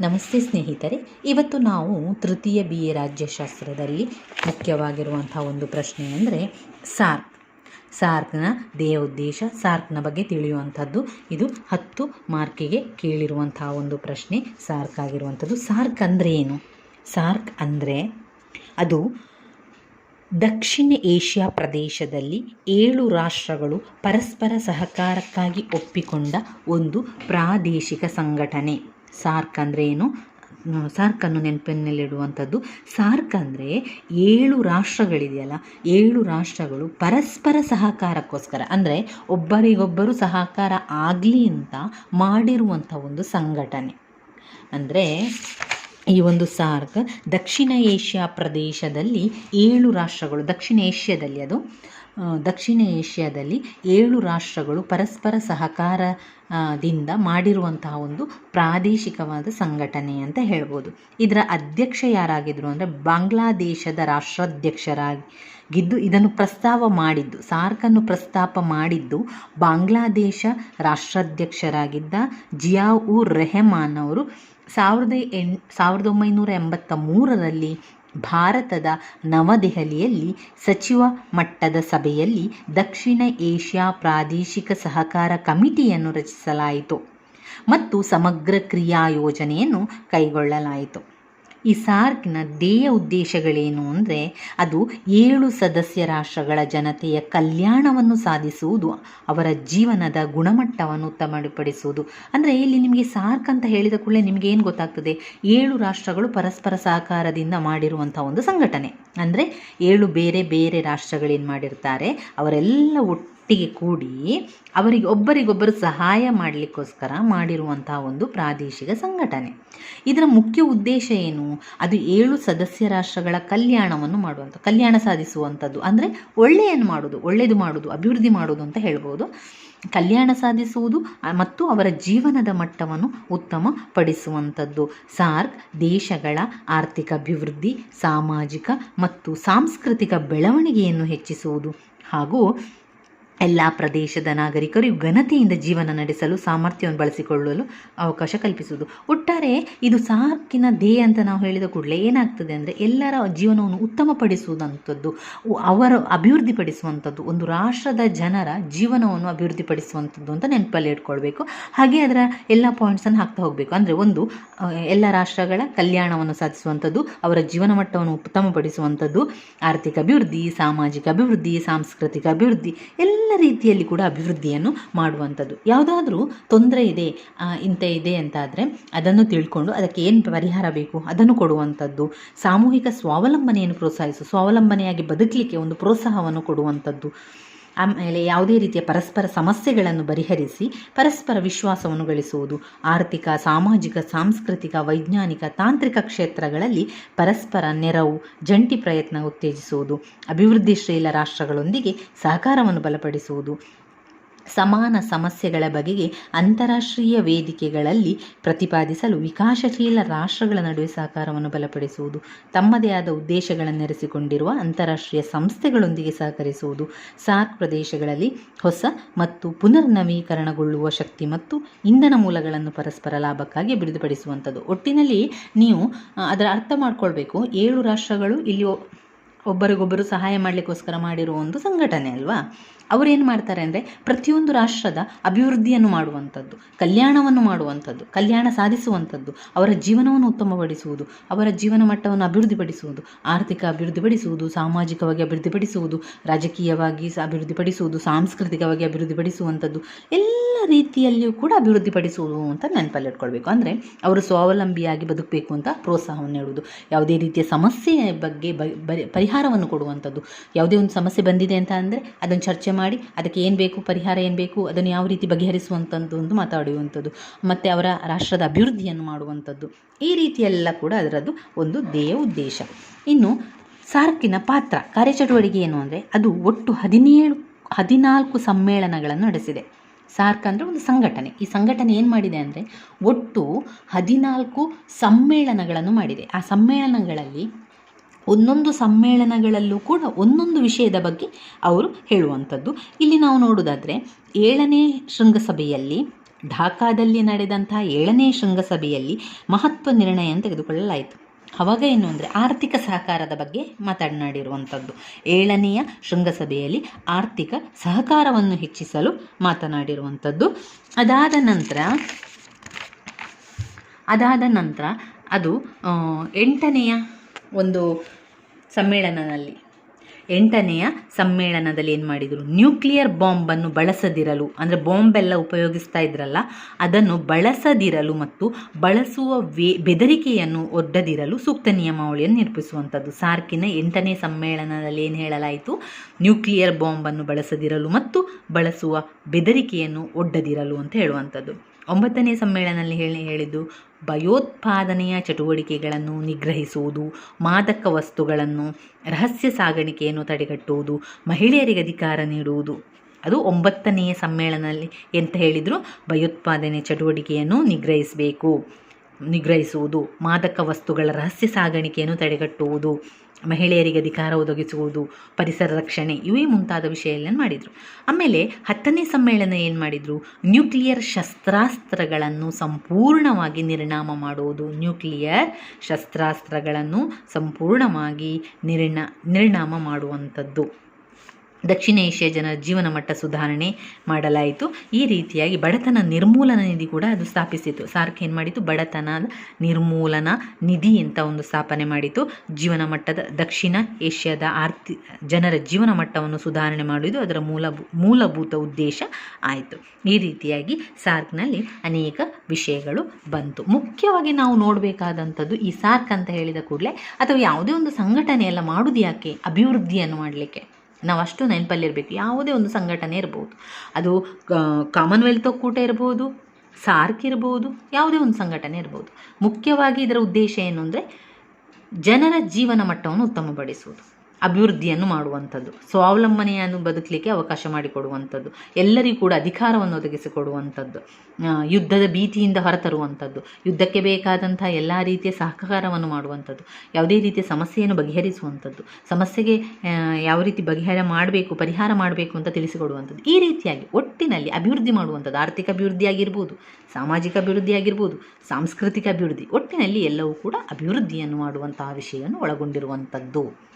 ನಮಸ್ತೆ ಸ್ನೇಹಿತರೆ, ಇವತ್ತು ನಾವು ತೃತೀಯ ಬಿ ಎ ರಾಜ್ಯಶಾಸ್ತ್ರದಲ್ಲಿ ಮುಖ್ಯವಾಗಿರುವಂಥ ಒಂದು ಪ್ರಶ್ನೆ ಅಂದರೆ ಸಾರ್ಕ್. ಸಾರ್ಕ್ನ ದೇಹ ಉದ್ದೇಶ, ಸಾರ್ಕ್ನ ಬಗ್ಗೆ ತಿಳಿಯುವಂಥದ್ದು, ಇದು ಹತ್ತು ಮಾರ್ಕಿಗೆ ಕೇಳಿರುವಂಥ ಒಂದು ಪ್ರಶ್ನೆ, ಸಾರ್ಕ್ ಆಗಿರುವಂಥದ್ದು. ಸಾರ್ಕ್ ಅಂದರೆ ಏನು? ಸಾರ್ಕ್ ಅಂದರೆ ಅದು ದಕ್ಷಿಣ ಏಷ್ಯಾ ಪ್ರದೇಶದಲ್ಲಿ ಏಳು ರಾಷ್ಟ್ರಗಳು ಪರಸ್ಪರ ಸಹಕಾರಕ್ಕಾಗಿ ಒಪ್ಪಿಕೊಂಡ ಒಂದು ಪ್ರಾದೇಶಿಕ ಸಂಘಟನೆ. ಸಾರ್ಕ್ ಅಂದರೆ ಏನು? ಸಾರ್ಕ್ ಸಾರ್ಕನ್ನು ನೆನಪಿನಲ್ಲಿಡುವಂಥದ್ದು ಸಾರ್ಕ್ ಅಂದರೆ ಏಳು ರಾಷ್ಟ್ರಗಳಿದೆಯಲ್ಲ, ಏಳು ರಾಷ್ಟ್ರಗಳು ಪರಸ್ಪರ ಸಹಕಾರಕ್ಕೋಸ್ಕರ, ಅಂದರೆ ಒಬ್ಬರಿಗೊಬ್ಬರು ಸಹಕಾರ ಆಗಲಿ ಅಂತ ಮಾಡಿರುವಂಥ ಒಂದು ಸಂಘಟನೆ. ಅಂದರೆ ಈ ಒಂದು ಸಾರ್ಕ್ ದಕ್ಷಿಣ ಏಷ್ಯಾ ಪ್ರದೇಶದಲ್ಲಿ ಏಳು ರಾಷ್ಟ್ರಗಳು, ದಕ್ಷಿಣ ಏಷ್ಯಾದಲ್ಲಿ ಅದು ದಕ್ಷಿಣ ಏಷ್ಯಾದಲ್ಲಿ ಏಳು ರಾಷ್ಟ್ರಗಳು ಪರಸ್ಪರ ಸಹಕಾರದಿಂದ ಮಾಡಿರುವಂತಹ ಒಂದು ಪ್ರಾದೇಶಿಕವಾದ ಸಂಘಟನೆ ಅಂತ ಹೇಳ್ಬೋದು. ಇದರ ಅಧ್ಯಕ್ಷ ಯಾರಾಗಿದ್ದರು ಅಂದರೆ ಬಾಂಗ್ಲಾದೇಶದ ರಾಷ್ಟ್ರಾಧ್ಯಕ್ಷರಾಗಿದ್ದು ಇದನ್ನು ಪ್ರಸ್ತಾವ ಮಾಡಿದ್ದು, ಸಾರ್ಕನ್ನು ಪ್ರಸ್ತಾಪ ಮಾಡಿದ್ದು ಬಾಂಗ್ಲಾದೇಶ ರಾಷ್ಟ್ರಾಧ್ಯಕ್ಷರಾಗಿದ್ದ ಜಿಯಾ ಉರ್ ರೆಹಮಾನ್ ಅವರು. ಸಾವಿರದ ಎಣ್ ಸಾವಿರದ ಒಂಬೈನೂರ ಎಂಬತ್ತ ಮೂರರಲ್ಲಿ ಭಾರತದ ನವದೆಹಲಿಯಲ್ಲಿ ಸಚಿವ ಮಟ್ಟದ ಸಭೆಯಲ್ಲಿ ದಕ್ಷಿಣ ಏಷ್ಯಾ ಪ್ರಾದೇಶಿಕ ಸಹಕಾರ ಕಮಿಟಿಯನ್ನು ರಚಿಸಲಾಯಿತು ಮತ್ತು ಸಮಗ್ರ ಕ್ರಿಯಾ ಯೋಜನೆಯನ್ನು ಕೈಗೊಳ್ಳಲಾಯಿತು. ಈ ಸಾರ್ಕ್ನ ಧ್ಯೇಯ ಉದ್ದೇಶಗಳೇನು ಅಂದರೆ ಅದು ಏಳು ಸದಸ್ಯ ರಾಷ್ಟ್ರಗಳ ಜನತೆಯ ಕಲ್ಯಾಣವನ್ನು ಸಾಧಿಸುವುದು, ಅವರ ಜೀವನದ ಗುಣಮಟ್ಟವನ್ನು ಉತ್ತಮಪಡಿಸುವುದು. ಅಂದರೆ ಇಲ್ಲಿ ನಿಮಗೆ ಸಾರ್ಕ್ ಅಂತ ಹೇಳಿದ ಕೂಡಲೇ ನಿಮಗೆ ಏನು ಗೊತ್ತಾಗ್ತದೆ? ಏಳು ರಾಷ್ಟ್ರಗಳು ಪರಸ್ಪರ ಸಹಕಾರದಿಂದ ಮಾಡಿರುವಂಥ ಒಂದು ಸಂಘಟನೆ. ಅಂದರೆ ಏಳು ಬೇರೆ ಬೇರೆ ರಾಷ್ಟ್ರಗಳೇನು ಮಾಡಿರ್ತಾರೆ, ಅವರೆಲ್ಲ ಒಟ್ಟಿಗೆ ಕೂಡಿ ಅವರಿಗೆ ಒಬ್ಬರಿಗೊಬ್ಬರು ಸಹಾಯ ಮಾಡಲಿಕ್ಕೋಸ್ಕರ ಮಾಡಿರುವಂತಹ ಒಂದು ಪ್ರಾದೇಶಿಕ ಸಂಘಟನೆ. ಇದರ ಮುಖ್ಯ ಉದ್ದೇಶ ಏನು? ಅದು ಏಳು ಸದಸ್ಯ ರಾಷ್ಟ್ರಗಳ ಕಲ್ಯಾಣವನ್ನು ಮಾಡುವಂಥ, ಕಲ್ಯಾಣ ಸಾಧಿಸುವಂಥದ್ದು. ಅಂದರೆ ಒಳ್ಳೆಯನ್ನು ಮಾಡೋದು ಒಳ್ಳೆಯದು ಮಾಡೋದು, ಅಭಿವೃದ್ಧಿ ಮಾಡೋದು ಅಂತ ಹೇಳ್ಬೋದು. ಕಲ್ಯಾಣ ಸಾಧಿಸುವುದು ಮತ್ತು ಅವರ ಜೀವನದ ಮಟ್ಟವನ್ನು ಉತ್ತಮಪಡಿಸುವಂಥದ್ದು. ಸಾರ್ಕ್, ದೇಶಗಳ ಆರ್ಥಿಕ ಅಭಿವೃದ್ಧಿ, ಸಾಮಾಜಿಕ ಮತ್ತು ಸಾಂಸ್ಕೃತಿಕ ಬೆಳವಣಿಗೆಯನ್ನು ಹೆಚ್ಚಿಸುವುದು. ಹಾಗೂ ಎಲ್ಲ ಪ್ರದೇಶದ ನಾಗರಿಕರು ಘನತೆಯಿಂದ ಜೀವನ ನಡೆಸಲು, ಸಾಮರ್ಥ್ಯವನ್ನು ಬಳಸಿಕೊಳ್ಳಲು ಅವಕಾಶ ಕಲ್ಪಿಸುವುದು. ಒಟ್ಟಾರೆ ಇದು ಸಾರ್ಕಿನ ಧ್ಯೇಯ ಅಂತ ನಾವು ಹೇಳಿದ ಕೂಡಲೇ ಏನಾಗ್ತದೆ ಅಂದರೆ ಎಲ್ಲರ ಜೀವನವನ್ನು ಉತ್ತಮಪಡಿಸುವುದಂಥದ್ದು ಅವರ ಅಭಿವೃದ್ಧಿಪಡಿಸುವಂಥದ್ದು, ಒಂದು ರಾಷ್ಟ್ರದ ಜನರ ಜೀವನವನ್ನು ಅಭಿವೃದ್ಧಿಪಡಿಸುವಂಥದ್ದು ಅಂತ ನೆನಪಲ್ಲಿ ಇಟ್ಕೊಳ್ಬೇಕು. ಹಾಗೆ ಅದರ ಎಲ್ಲ ಪಾಯಿಂಟ್ಸನ್ನು ಹಾಕ್ತಾ ಹೋಗಬೇಕು. ಅಂದರೆ ಒಂದು ಎಲ್ಲ ರಾಷ್ಟ್ರಗಳ ಕಲ್ಯಾಣವನ್ನು ಸಾಧಿಸುವಂಥದ್ದು, ಅವರ ಜೀವನ ಮಟ್ಟವನ್ನು ಉತ್ತಮಪಡಿಸುವಂಥದ್ದು, ಆರ್ಥಿಕ ಅಭಿವೃದ್ಧಿ, ಸಾಮಾಜಿಕ ಅಭಿವೃದ್ಧಿ, ಸಾಂಸ್ಕೃತಿಕ ಅಭಿವೃದ್ಧಿ, ಎಲ್ಲ ರೀತಿಯಲ್ಲಿ ಕೂಡ ಅಭಿವೃದ್ಧಿಯನ್ನು ಮಾಡುವಂಥದ್ದು. ಯಾವುದಾದ್ರೂ ತೊಂದರೆ ಇದೆ ಇಂಥ ಇದೆ ಅಂತಾದರೆ ಅದನ್ನು ತಿಳ್ಕೊಂಡು ಅದಕ್ಕೆ ಏನು ಪರಿಹಾರ ಬೇಕು, ಅದನ್ನು ಕೊಡುವಂಥದ್ದು. ಸಾಮೂಹಿಕ ಸ್ವಾವಲಂಬನೆಯನ್ನು ಪ್ರೋತ್ಸಾಹಿಸು, ಸ್ವಾವಲಂಬನೆಯಾಗಿ ಬದುಕಲಿಕ್ಕೆ ಒಂದು ಪ್ರೋತ್ಸಾಹವನ್ನು ಕೊಡುವಂಥದ್ದು. ಆಮೇಲೆ ಯಾವುದೇ ರೀತಿಯ ಪರಸ್ಪರ ಸಮಸ್ಯೆಗಳನ್ನು ಪರಿಹರಿಸಿ ಪರಸ್ಪರ ವಿಶ್ವಾಸವನ್ನು ಗಳಿಸುವುದು. ಆರ್ಥಿಕ, ಸಾಮಾಜಿಕ, ಸಾಂಸ್ಕೃತಿಕ, ವೈಜ್ಞಾನಿಕ, ತಾಂತ್ರಿಕ ಕ್ಷೇತ್ರಗಳಲ್ಲಿ ಪರಸ್ಪರ ನೆರವು, ಜಂಟಿ ಪ್ರಯತ್ನ ಉತ್ತೇಜಿಸುವುದು. ಅಭಿವೃದ್ಧಿಶೀಲ ರಾಷ್ಟ್ರಗಳೊಂದಿಗೆ ಸಹಕಾರವನ್ನು ಬಲಪಡಿಸುವುದು. ಸಮಾನ ಸಮಸ್ಯೆಗಳ ಬಗೆಗೆ ಅಂತಾರಾಷ್ಟ್ರೀಯ ವೇದಿಕೆಗಳಲ್ಲಿ ಪ್ರತಿಪಾದಿಸಲು ವಿಕಾಸಶೀಲ ರಾಷ್ಟ್ರಗಳ ನಡುವೆ ಸಹಕಾರವನ್ನು ಬಲಪಡಿಸುವುದು, ತಮ್ಮದೇ ಆದ ಉದ್ದೇಶಗಳನ್ನು ನೆರೆಸಿಕೊಂಡಿರುವ ಅಂತಾರಾಷ್ಟ್ರೀಯ ಸಂಸ್ಥೆಗಳೊಂದಿಗೆ ಸಹಕರಿಸುವುದು, ಸಾರ್ಕ್ ಪ್ರದೇಶಗಳಲ್ಲಿ ಹೊಸ ಮತ್ತು ಪುನರ್ನವೀಕರಣಗೊಳ್ಳುವ ಶಕ್ತಿ ಮತ್ತು ಇಂಧನ ಮೂಲಗಳನ್ನು ಪರಸ್ಪರ ಲಾಭಕ್ಕಾಗಿ ಅಭಿವೃದ್ಧಿಪಡಿಸುವಂಥದ್ದು. ಒಟ್ಟಿನಲ್ಲಿ ನೀವು ಅದರ ಅರ್ಥ ಮಾಡ್ಕೊಳ್ಬೇಕು. ಏಳು ರಾಷ್ಟ್ರಗಳು, ಇಲ್ಲಿ ಒಬ್ಬರಿಗೊಬ್ಬರು ಸಹಾಯ ಮಾಡಲಿಕ್ಕೋಸ್ಕರ ಮಾಡಿರುವ ಒಂದು ಸಂಘಟನೆ ಅಲ್ವಾ? ಅವರು ಏನು ಮಾಡ್ತಾರೆ ಅಂದರೆ ಪ್ರತಿಯೊಂದು ರಾಷ್ಟ್ರದ ಅಭಿವೃದ್ಧಿಯನ್ನು ಮಾಡುವಂಥದ್ದು, ಕಲ್ಯಾಣವನ್ನು ಮಾಡುವಂಥದ್ದು, ಕಲ್ಯಾಣ ಸಾಧಿಸುವಂಥದ್ದು, ಅವರ ಜೀವನವನ್ನು ಉತ್ತಮಪಡಿಸುವುದು, ಅವರ ಜೀವನ ಮಟ್ಟವನ್ನು ಅಭಿವೃದ್ಧಿಪಡಿಸುವುದು, ಆರ್ಥಿಕ ಅಭಿವೃದ್ಧಿಪಡಿಸುವುದು, ಸಾಮಾಜಿಕವಾಗಿ ಅಭಿವೃದ್ಧಿಪಡಿಸುವುದು, ರಾಜಕೀಯವಾಗಿ ಅಭಿವೃದ್ಧಿಪಡಿಸುವುದು, ಸಾಂಸ್ಕೃತಿಕವಾಗಿ ಅಭಿವೃದ್ಧಿಪಡಿಸುವಂಥದ್ದು, ಎಲ್ಲ ರೀತಿಯಲ್ಲಿಯೂ ಕೂಡ ಅಭಿವೃದ್ಧಿಪಡಿಸುವುದು ಅಂತ ನೆನಪಲ್ಲಿಟ್ಕೊಳ್ಬೇಕು ಅಂದರೆ ಅವರು ಸ್ವಾವಲಂಬಿಯಾಗಿ ಬದುಕಬೇಕು ಅಂತ ಪ್ರೋತ್ಸಾಹವನ್ನು ನೀಡುವುದು. ಯಾವುದೇ ರೀತಿಯ ಸಮಸ್ಯೆಯ ಬಗ್ಗೆ ಪರಿಹಾರವನ್ನು ಕೊಡುವಂಥದ್ದು. ಯಾವುದೇ ಒಂದು ಸಮಸ್ಯೆ ಬಂದಿದೆ ಅಂತ ಅಂದರೆ ಅದನ್ನು ಚರ್ಚೆ ಮಾಡಿ, ಅದಕ್ಕೆ ಏನು ಬೇಕು, ಪರಿಹಾರ ಏನು ಬೇಕು, ಅದನ್ನು ಯಾವ ರೀತಿ ಬಗೆಹರಿಸುವಂಥದ್ದು ಒಂದು ಮಾತಾಡುವಂಥದ್ದು. ಮತ್ತು ಅವರ ರಾಷ್ಟ್ರದ ಅಭಿವೃದ್ಧಿಯನ್ನು ಮಾಡುವಂಥದ್ದು. ಈ ರೀತಿಯೆಲ್ಲ ಕೂಡ ಅದರದ್ದು ಒಂದು ಧ್ಯೇಯ ಉದ್ದೇಶ. ಇನ್ನು ಸಾರ್ಕಿನ ಪಾತ್ರ, ಕಾರ್ಯಚಟುವಟಿಕೆ ಏನು ಅಂದರೆ ಅದು ಒಟ್ಟು ಹದಿನೇಳು, ಹದಿನಾಲ್ಕು ಸಮ್ಮೇಳನಗಳನ್ನು ನಡೆಸಿದೆ. ಸಾರ್ಕ್ ಅಂದರೆ ಒಂದು ಸಂಘಟನೆ. ಈ ಸಂಘಟನೆ ಏನು ಮಾಡಿದೆ ಅಂದರೆ ಒಟ್ಟು ಹದಿನಾಲ್ಕು ಸಮ್ಮೇಳನಗಳನ್ನು ಮಾಡಿದೆ. ಆ ಸಮ್ಮೇಳನಗಳಲ್ಲಿ ಒಂದೊಂದು ಸಮ್ಮೇಳನಗಳಲ್ಲೂ ಕೂಡ ಒಂದೊಂದು ವಿಷಯದ ಬಗ್ಗೆ ಅವರು ಹೇಳುವಂಥದ್ದು. ಇಲ್ಲಿ ನಾವು ನೋಡೋದಾದರೆ ಏಳನೇ ಶೃಂಗಸಭೆಯಲ್ಲಿ, ಢಾಕಾದಲ್ಲಿ ನಡೆದಂತಹ ಏಳನೇ ಶೃಂಗಸಭೆಯಲ್ಲಿ ಮಹತ್ವ ನಿರ್ಣಯ ತೆಗೆದುಕೊಳ್ಳಲಾಯಿತು. ಅವಾಗ ಏನು ಅಂದರೆ ಆರ್ಥಿಕ ಸಹಕಾರದ ಬಗ್ಗೆ ಮಾತನಾಡಿರುವಂಥದ್ದು. ಏಳನೆಯ ಶೃಂಗಸಭೆಯಲ್ಲಿ ಆರ್ಥಿಕ ಸಹಕಾರವನ್ನು ಹೆಚ್ಚಿಸಲು ಮಾತನಾಡಿರುವಂಥದ್ದು. ಅದಾದ ನಂತರ ಅದಾದ ನಂತರ ಅದು ಎಂಟನೆಯ ಒಂದು ಸಮ್ಮೇಳನದಲ್ಲಿ ಎಂಟನೆಯ ಸಮ್ಮೇಳನದಲ್ಲಿ ಏನು ಮಾಡಿದರು? ನ್ಯೂಕ್ಲಿಯರ್ ಬಾಂಬನ್ನು ಬಳಸದಿರಲು, ಅಂದರೆ ಬಾಂಬೆಲ್ಲ ಉಪಯೋಗಿಸ್ತಾ ಇದ್ರಲ್ಲ, ಅದನ್ನು ಬಳಸದಿರಲು ಮತ್ತು ಬಳಸುವ ವೇ, ಬೆದರಿಕೆಯನ್ನು ಒಡ್ಡದಿರಲು ಸೂಕ್ತ ನಿಯಮಾವಳಿಯನ್ನು ನಿರ್ಮಿಸುವಂಥದ್ದು ಸಾರ್ಕಿನ ಎಂಟನೇ ಸಮ್ಮೇಳನದಲ್ಲಿ ಏನು ಹೇಳಲಾಯಿತು? ನ್ಯೂಕ್ಲಿಯರ್ ಬಾಂಬನ್ನು ಬಳಸದಿರಲು ಮತ್ತು ಬಳಸುವ ಬೆದರಿಕೆಯನ್ನು ಒಡ್ಡದಿರಲು ಅಂತ ಹೇಳುವಂಥದ್ದು. ಒಂಬತ್ತನೇ ಸಮ್ಮೇಳನದಲ್ಲಿ ಹೇಳಿ, ಹೇಳಿದ್ದು ಭಯೋತ್ಪಾದನೆಯ ಚಟುವಟಿಕೆಗಳನ್ನು ನಿಗ್ರಹಿಸುವುದು, ಮಾದಕ ವಸ್ತುಗಳನ್ನು ರಹಸ್ಯ ಸಾಗಾಣಿಕೆಯನ್ನು ತಡೆಗಟ್ಟುವುದು, ಮಹಿಳೆಯರಿಗೆ ಅಧಿಕಾರ ನೀಡುವುದು. ಅದು ಒಂಬತ್ತನೆಯ ಸಮ್ಮೇಳನದಲ್ಲಿ ಎಂತ ಹೇಳಿದರು? ಭಯೋತ್ಪಾದನೆ ಚಟುವಟಿಕೆಯನ್ನು ನಿಗ್ರಹಿಸಬೇಕು, ನಿಗ್ರಹಿಸುವುದು, ಮಾದಕ ವಸ್ತುಗಳ ರಹಸ್ಯ ಸಾಗಾಣಿಕೆಯನ್ನು ತಡೆಗಟ್ಟುವುದು. ಮಹಿಳೆಯರಿಗೆ ಅಧಿಕಾರ ಒದಗಿಸುವುದು, ಪರಿಸರ ರಕ್ಷಣೆ, ಇವೇ ಮುಂತಾದ ವಿಷಯಗಳನ್ನು ಮಾಡಿದರು. ಆಮೇಲೆ ಹತ್ತನೇ ಸಮ್ಮೇಳನ ಏನು ಮಾಡಿದರು? ನ್ಯೂಕ್ಲಿಯರ್ ಶಸ್ತ್ರಾಸ್ತ್ರಗಳನ್ನು ಸಂಪೂರ್ಣವಾಗಿ ನಿರ್ಣಾಮ ಮಾಡುವುದು ನ್ಯೂಕ್ಲಿಯರ್ ಶಸ್ತ್ರಾಸ್ತ್ರಗಳನ್ನು ಸಂಪೂರ್ಣವಾಗಿ ನಿರ್ಣ ನಿರ್ಣಾಮ ಮಾಡುವಂಥದ್ದು. ದಕ್ಷಿಣ ಏಷ್ಯಾ ಜನರ ಜೀವನ ಮಟ್ಟ ಸುಧಾರಣೆ ಮಾಡಲಾಯಿತು. ಈ ರೀತಿಯಾಗಿ ಬಡತನ ನಿರ್ಮೂಲನ ನಿಧಿ ಕೂಡ ಅದು ಸ್ಥಾಪಿಸಿತು. ಸಾರ್ಕ್ ಏನು ಮಾಡಿತು? ಬಡತನ ನಿರ್ಮೂಲನ ನಿಧಿ ಅಂತ ಒಂದು ಸ್ಥಾಪನೆ ಮಾಡಿತು. ಜೀವನ ಮಟ್ಟದ ದಕ್ಷಿಣ ಏಷ್ಯಾದ ಆರ್ಥಿ ಜನರ ಜೀವನ ಮಟ್ಟವನ್ನು ಸುಧಾರಣೆ ಮಾಡುವುದು ಅದರ ಮೂಲ ಮೂಲಭೂತ ಉದ್ದೇಶ ಆಯಿತು. ಈ ರೀತಿಯಾಗಿ ಸಾರ್ಕ್ನಲ್ಲಿ ಅನೇಕ ವಿಷಯಗಳು ಬಂತು. ಮುಖ್ಯವಾಗಿ ನಾವು ನೋಡಬೇಕಾದಂಥದ್ದು ಈ ಸಾರ್ಕ್ ಅಂತ ಹೇಳಿದ ಕೂಡಲೇ ಅಥವಾ ಯಾವುದೇ ಒಂದು ಸಂಘಟನೆ ಎಲ್ಲ ಮಾಡುವುದು ಯಾಕೆ? ಅಭಿವೃದ್ಧಿಯನ್ನು ಮಾಡಲಿಕ್ಕೆ. ನಾವು ಅಷ್ಟು ನೆನಪಲ್ಲಿರಬೇಕು. ಯಾವುದೇ ಒಂದು ಸಂಘಟನೆ ಇರ್ಬೋದು. ಅದು ಕಾಮನ್ವೆಲ್ತ್ ಒಕ್ಕೂಟ ಇರ್ಬೋದು ಸಾರ್ಕ್ ಇರ್ಬೋದು, ಯಾವುದೇ ಒಂದು ಸಂಘಟನೆ ಇರ್ಬೋದು. ಮುಖ್ಯವಾಗಿ ಇದರ ಉದ್ದೇಶ ಏನು ಅಂದರೆ ಜನರ ಜೀವನ ಮಟ್ಟವನ್ನು ಉತ್ತಮಪಡಿಸುವುದು. ಅಭಿವೃದ್ಧಿಯನ್ನು ಮಾಡುವಂಥದ್ದು, ಸ್ವಾವಲಂಬನೆಯನ್ನು ಬದುಕಲಿಕ್ಕೆ ಅವಕಾಶ ಮಾಡಿಕೊಡುವಂಥದ್ದು, ಎಲ್ಲರಿಗೂ ಕೂಡ ಅಧಿಕಾರವನ್ನು ಒದಗಿಸಿಕೊಡುವಂಥದ್ದು ಯುದ್ಧದ ಭೀತಿಯಿಂದ ಹೊರತರುವಂಥದ್ದು, ಯುದ್ಧಕ್ಕೆ ಬೇಕಾದಂಥ ಎಲ್ಲ ರೀತಿಯ ಸಹಕಾರವನ್ನು ಮಾಡುವಂಥದ್ದು, ಯಾವುದೇ ರೀತಿಯ ಸಮಸ್ಯೆಯನ್ನು ಬಗೆಹರಿಸುವಂಥದ್ದು, ಸಮಸ್ಯೆಗೆ ಯಾವ ರೀತಿ ಬಗೆಹರ ಮಾಡಬೇಕು, ಪರಿಹಾರ ಮಾಡಬೇಕು ಅಂತ ತಿಳಿಸಿಕೊಡುವಂಥದ್ದು, ಈ ರೀತಿಯಾಗಿ ಒಟ್ಟಿನಲ್ಲಿ ಅಭಿವೃದ್ಧಿ ಮಾಡುವಂಥದ್ದು, ಆರ್ಥಿಕ ಅಭಿವೃದ್ಧಿ ಆಗಿರ್ಬೋದು, ಸಾಮಾಜಿಕ ಅಭಿವೃದ್ಧಿ ಆಗಿರ್ಬೋದು, ಸಾಂಸ್ಕೃತಿಕ ಅಭಿವೃದ್ಧಿ, ಒಟ್ಟಿನಲ್ಲಿ ಎಲ್ಲವೂ ಕೂಡ ಅಭಿವೃದ್ಧಿಯನ್ನು ಮಾಡುವಂತಹ ವಿಷಯವನ್ನು ಒಳಗೊಂಡಿರುವಂಥದ್ದು.